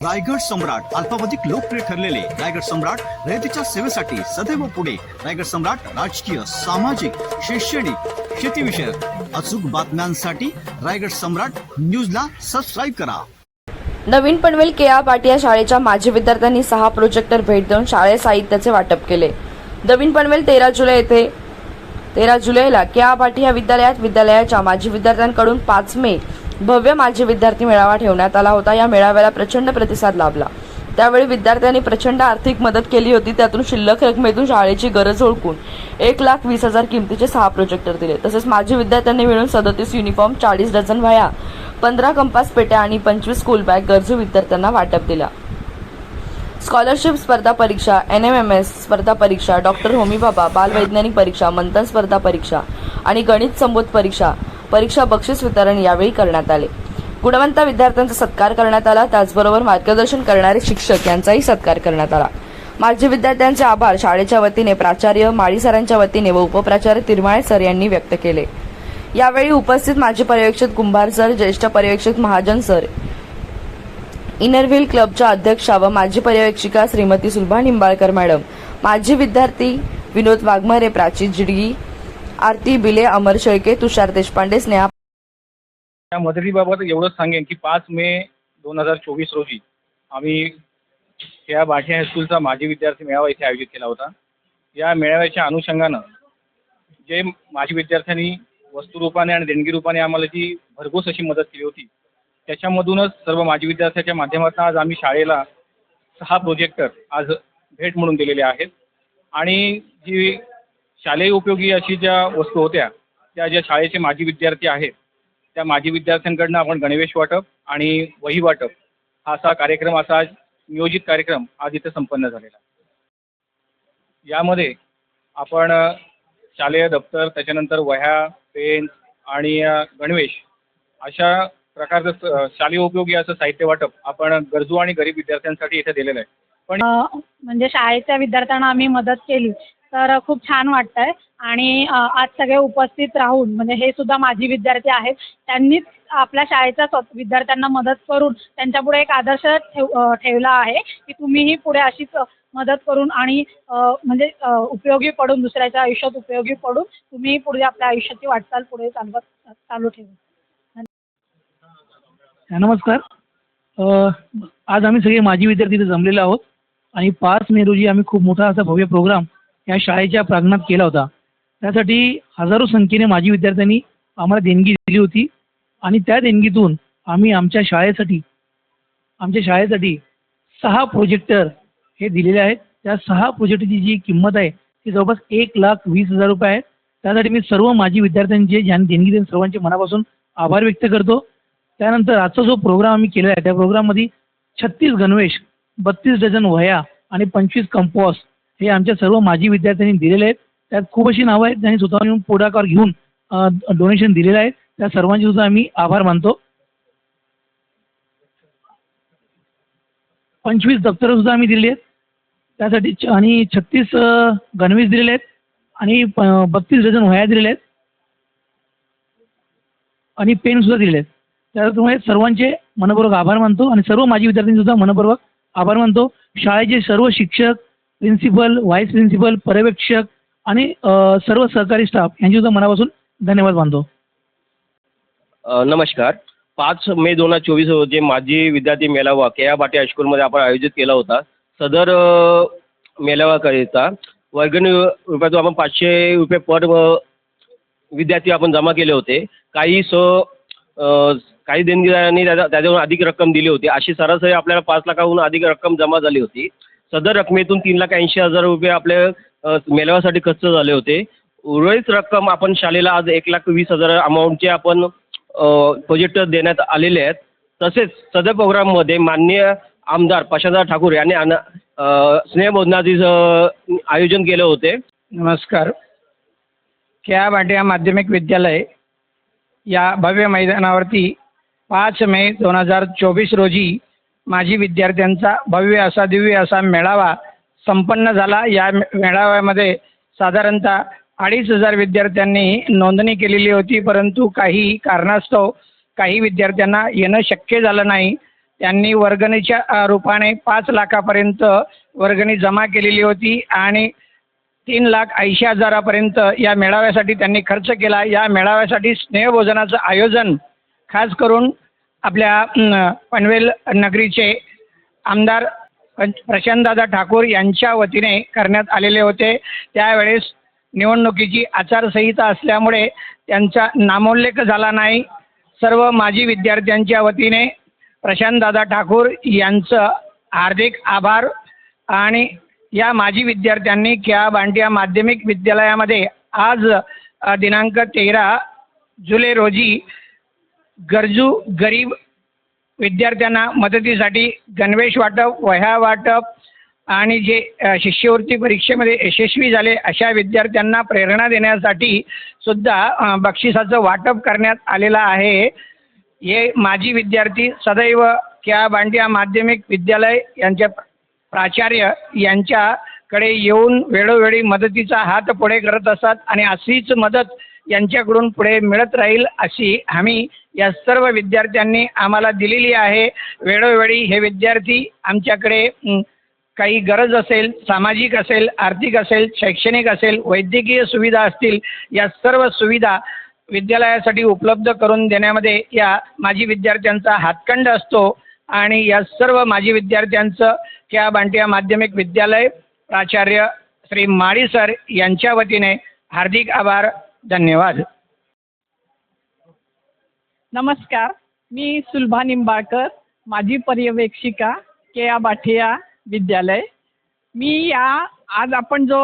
रायगड सम्राट अल्पावधिक लोकप्रिय ठरलेले रायगड सम्राट रयतेच्या सेवेसाठी सदैव पुढे. रायगड सम्राट राजकीय सामाजिक शैक्षणिक शेतीविषयक अचूक बातम्यांसाठी रायगड सम्राट न्यूजला सबस्क्राईब करा. नवीन पनवेल के आर पाटी या शाळेच्या माजी विद्यार्थ्यांनी सहा प्रोजेक्टर भेट देऊन शाळेत साहित्याचे वाटप केले. नवीन पनवेल तेरा जुलै येथे तेरा जुलैला के आर पाटी या विद्यालयात विद्यालयाच्या माजी विद्यार्थ्यांकडून पाच मे भव्य माजी विद्यार्थी मेळावा ठेवण्यात आला होता. या मेळाव्याला प्रचंड प्रतिसाद लाभला. त्यावेळी विद्यार्थ्यांनी प्रचंड आर्थिक मदत केली होती. त्यातून शिल्लक रकमेतून शाळेची गरज ओळखून एक लाख वीस हजार किमतीचे सहा प्रोजेक्टर दिले. तसेच माजी विद्यार्थ्यांनी मिळून सदतीस युनिफॉर्म चाळीस डझन वह्या पंधरा कंपास पेट्या आणि पंचवीस स्कूल बॅग गरजू विद्यार्थ्यांना वाटप दिला. स्कॉलरशिप स्पर्धा परीक्षा एन एम एम एस स्पर्धा परीक्षा डॉक्टर होमी बाबा बालवैज्ञानिक परीक्षा मंथन स्पर्धा परीक्षा आणि गणित संबोध परीक्षा परीक्षा बक्षीस वितरण यावेळी करण्यात आले. गुणवंत विद्यार्थ्यांचा सत्कार करण्यात आला. त्याचबरोबर मार्गदर्शन करणारे शिक्षक यांचाही सत्कार करण्यात आला. माजी विद्यार्थ्यांचे आभार शाळेच्या वतीने प्राचार्य माळी सरांच्या वतीने व उपप्राचार्य तिरमाळे सर यांनी व्यक्त केले. यावेळी उपस्थित माजी पर्यवेक्षक कुंभार सर ज्येष्ठ पर्यवेक्षक महाजन सर इनरव्हील क्लबच्या अध्यक्षा व माजी पर्यवेक्षिका श्रीमती सुलभा निंबाळकर मॅडम माजी विद्यार्थी विनोद वाघमारे प्राची जिडगी आरती बिले अमर शेळके तुषार देशपांडे स्नेहा त्या मदतीबाबत एवढंच सांगेन की पाच मे दोन हजार चोवीस रोजी आम्ही या भाषा हायस्कूलचा माजी विद्यार्थी मेळावा इथे आयोजित केला होता. या मेळाव्याच्या अनुषंगानं जे माजी विद्यार्थ्यांनी वस्तुरूपाने आणि देणगी रूपाने आम्हाला जी भरघोस अशी मदत केली होती त्याच्यामधूनच सर्व माजी विद्यार्थ्याच्या माध्यमातून आज आम्ही शाळेला सहा प्रोजेक्टर आज भेट म्हणून दिलेले आहेत. आणि जी शालेय उपयोगी अशी ज्या वस्तू होत्या त्या ज्या शाळेचे माजी विद्यार्थी आहेत त्या माजी विद्यार्थ्यांकडनं आपण गणवेश वाटप आणि वही वाटप हा असा कार्यक्रम असा नियोजित कार्यक्रम आज इथे संपन्न झालेला यामध्ये आपण शालेय दप्तर त्याच्यानंतर वह्या पेन आणि गणवेश अशा प्रकारचं स- शालेय उपयोगी असं साहित्य वाटप आपण गरजू आणि गरीब विद्यार्थ्यांसाठी इथे दिलेलं आहे. पण म्हणजे शाळेच्या विद्यार्थ्यांना आम्ही मदत केली. तर खूप छान वाटतंय. आणि आज सगळे उपस्थित राहून म्हणजे हे सुद्धा माजी विद्यार्थी आहेत त्यांनीच आपल्या शाळेच्या स्व- विद्यार्थ्यांना मदत करून त्यांच्यापुढे एक आदर्श ठेव ठेवला आहे की तुम्हीही पुढे अशीच मदत करून आणि म्हणजे उपयोगी पडून दुसऱ्याच्या आयुष्यात उपयोगी पडून तुम्हीही पुढे आपल्या आयुष्याची वाटचाल पुढे चालवत चालू ठेवू. नमस्कार. आज आम्ही सगळे माजी विद्यार्थी इथे जमलेलो आहोत आणि पाच मे रोजी आम्ही खूप मोठा असा भव्य प्रोग्राम या शाळेच्या प्रांगणात केला होता. त्यासाठी हजारो संख्येने माजी विद्यार्थ्यांनी आम्हाला देणगी दिली होती आणि त्या देणगीतून आम्ही आमच्या शाळेसाठी आमच्या शाळेसाठी सहा प्रोजेक्टर हे दिलेले आहेत. त्या सहा प्रोजेक्टची जी किंमत आहे ती जवळपास एक लाख वीस हजार रुपये आहे. त्यासाठी मी सर्व माजी विद्यार्थ्यांचे ज्यांनी देणगी देऊन सर्वांचे मनापासून आभार व्यक्त करतो. त्यानंतर आजचा जो प्रोग्राम आम्ही केलेला आहे त्या प्रोग्राममध्ये छत्तीस गणवेश बत्तीस डझन वह्या आणि पंचवीस कंपॉस हे आमच्या सर्व माजी विद्यार्थ्यांनी दिलेले आहेत. त्यात खूप अशी नावं आहेत ज्यांनी स्वतःहून येऊन पुढाकार घेऊन डोनेशन दिलेलं आहे. त्या सर्वांचे सुद्धा आम्ही आभार मानतो. पंचवीस दप्तरं सुद्धा आम्ही दिलेली आहेत. त्यासाठी छ- आणि छत्तीस गणवीस गणवेश दिलेले आहेत. आणि प- बत्तीस डझन वह्या दिलेल्या आहेत. आणि पेनसुद्धा दिलेले आहेत. त्यामुळे सर्वांचे मनपूर्वक आभार मानतो. आणि सर्व माजी विद्यार्थ्यांचे सुद्धा मनपूर्वक आभार मानतो. शाळेचे सर्व शिक्षक प्रिन्सिपल व्हाईस प्रिन्सिपल पर्यवेक्षक आणि सर्व सहकारी स्टाफ यांची सुद्धा मनापासून धन्यवाद मानतो. नमस्कार. पाच मे दोन हजार चोवीस रोजी माजी विद्यार्थी मेळावा के या बाटे हायस्कूलमध्ये आपण आयोजित केला होता. सदर अ, मेळाव्याकरिता वर्गणी रुपयातून आपण पाचशे रुपये पर विद्यार्थी आपण जमा केले होते. काही स काही देणगीदारांनी त्याच्या त्याच्याहून अधिक रक्कम दिली होती. अशी सरासरी आपल्याला पाच लाखाहून अधिक रक्कम जमा झाली होती. सदर रकमेतून तीन लाख ऐंशी हजार रुपये आपल्या अ, मेळाव्यासाठी खर्च झाले होते. उर्वरित रक्कम आपण शाळेला आज एक लाख वीस हजार अमाऊंटचे आपण प्रोजेक्ट देण्यात आलेले आहेत. तसेच सदर प्रोग्राममध्ये माननीय आमदार प्रशांतदादा ठाकूर यांनी आन अ, आयोजन केले होते. नमस्कार. खेळा भाटिया माध्यमिक विद्यालय या भव्य मैदानावरती पाच मे दोन हजार चोवीस रोजी माजी विद्यार्थ्यांचा भव्य असा दिव्य असा मेळावा संपन्न झाला. या मे- मेळाव्यामध्ये साधारणतः अडीच हजार विद्यार्थ्यांनी नोंदणी केलेली होती परंतु काही कारणास्तव काही विद्यार्थ्यांना येणं शक्य झालं नाही. त्यांनी वर्गणीच्या रूपाने पाच लाखापर्यंत वर्गणी जमा केलेली होती आणि तीन लाख ऐंशी हजारापर्यंत या मेळाव्यासाठी त्यांनी खर्च केला. या मेळाव्यासाठी स्नेहभोजनाचं आयोजन खास करून आपल्या पनवेल नगरीचे आमदार प्रशांतदादा ठाकूर यांच्या वतीने करण्यात आलेले होते. त्यावेळेस निवडणुकीची आचारसंहिता असल्यामुळे त्यांचा नामोल्लेख झाला नाही. सर्व माजी विद्यार्थ्यांच्या वतीने प्रशांतदादा ठाकूर यांचं हार्दिक आभार आणि या माजी विद्यार्थ्यांनी खेळा बांडिया माध्यमिक विद्यालयामध्ये आज दिनांक तेरा जुलै रोजी गरजू गरीब विद्यार्थ्यांना मदतीसाठी गणवेश वाटप वह्या वाटप आणि जे शिष्यवृत्ती परीक्षेमध्ये यशस्वी झाले अशा विद्यार्थ्यांना प्रेरणा देण्यासाठी सुद्धा बक्षिसाचं वाटप करण्यात आलेलं आहे. हे माजी विद्यार्थी सदैव क्या बांडिया माध्यमिक विद्यालय यांच्या प्राचार्य यांच्याकडे येऊन वेळोवेळी मदतीचा हात पुढे करत असतात आणि अशीच मदत यांच्याकडून पुढे मिळत राहील अशी हमी या सर्व विद्यार्थ्यांनी आम्हाला दिलेली आहे. वेळोवेळी हे विद्यार्थी आमच्याकडे काही गरज असेल सामाजिक असेल आर्थिक असेल शैक्षणिक असेल वैद्यकीय सुविधा असतील या सर्व सुविधा विद्यालयासाठी उपलब्ध करून देण्यामध्ये या माजी विद्यार्थ्यांचा हातखंड असतो आणि या सर्व माजी विद्यार्थ्यांचं त्या बांटिया माध्यमिक विद्यालय प्राचार्य श्री माळी सर यांच्या वतीने हार्दिक आभार. धन्यवाद. नमस्कार मी सुलभा निंबाळकर माजी पर्यवेक्षिका के आ बाठिया विद्यालय. मी या आज आपण जो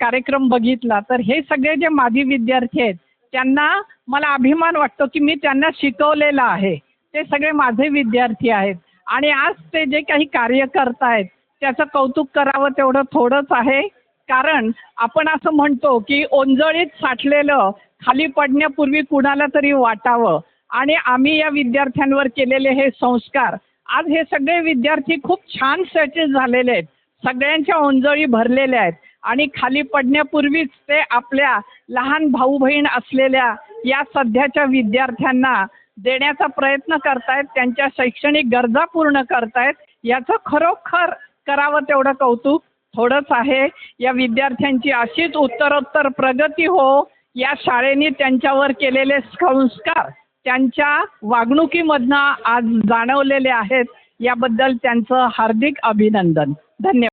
कार्यक्रम बघितला तर हे सगळे जे माजी विद्यार्थी आहेत त्यांना मला अभिमान वाटतो की मी त्यांना शिकवलेलं आहे. ते सगळे माझे विद्यार्थी आहेत. आणि आज ते जे काही कार्य करतायत त्याचं कौतुक करावं तेवढं थोडंच आहे. कारण आपण असं म्हणतो की ओंजळीत साठलेलं खाली पडण्यापूर्वी कुणाला तरी वाटावं. आणि आम्ही या विद्यार्थ्यांवर केलेले हे संस्कार आज हे सगळे विद्यार्थी खूप छान सेटल झालेले आहेत. सगळ्यांच्या ओंजळी भरलेल्या आहेत. आणि खाली पडण्यापूर्वीच ते आपल्या लहान भाऊ बहीण असलेल्या या सध्याच्या विद्यार्थ्यांना देण्याचा प्रयत्न करतायत त्यांच्या शैक्षणिक गरजा पूर्ण करतायत याचं खरोखर करावं तेवढं कौतुक. थोडंच आहे. या विद्यार्थ्यांची अशीच उत्तरोत्तर प्रगती हो या शाळेने त्यांच्यावर केलेले संस्कार त्यांच्या वागणुकीमधनं आज जाणवलेले आहेत. याबद्दल त्यांचं हार्दिक अभिनंदन. धन्यवाद.